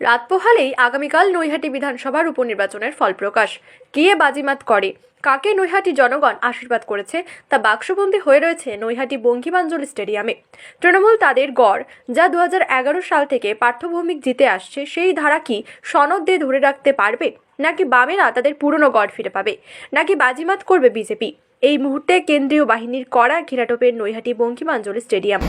রাত পোহালেই আগামীকাল নৈহাটি বিধানসভার উপনির্বাচনের ফল প্রকাশ। কে বাজিমাত করে? কাকে নৈহাটি জনগণ আশীর্বাদ করেছে? তা বাক্সবন্দী হয়ে রয়েছে নৈহাটি বঙ্কিমাঞ্জলি স্টেডিয়ামে। তৃণমূল তাদের গড়, যা দু হাজার এগারো সাল থেকে পার্থভৌমিক জিতে আসছে, সেই ধারা কি সনদ দিয়ে ধরে রাখতে পারবে? নাকি বামেরা তাদের পুরনো গড় ফিরে পাবে? নাকি বাজিমাত করবে বিজেপি? এই মুহূর্তে কেন্দ্রীয় বাহিনীর কড়া ঘেরাটোপের নৈহাটি বঙ্কিমাঞ্জলি স্টেডিয়াম।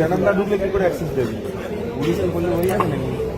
ম্যাডাম না ঢুকলে কি করে অ্যাক্সেস দেবে পুলিশের বলে হয়ে যাবে নাকি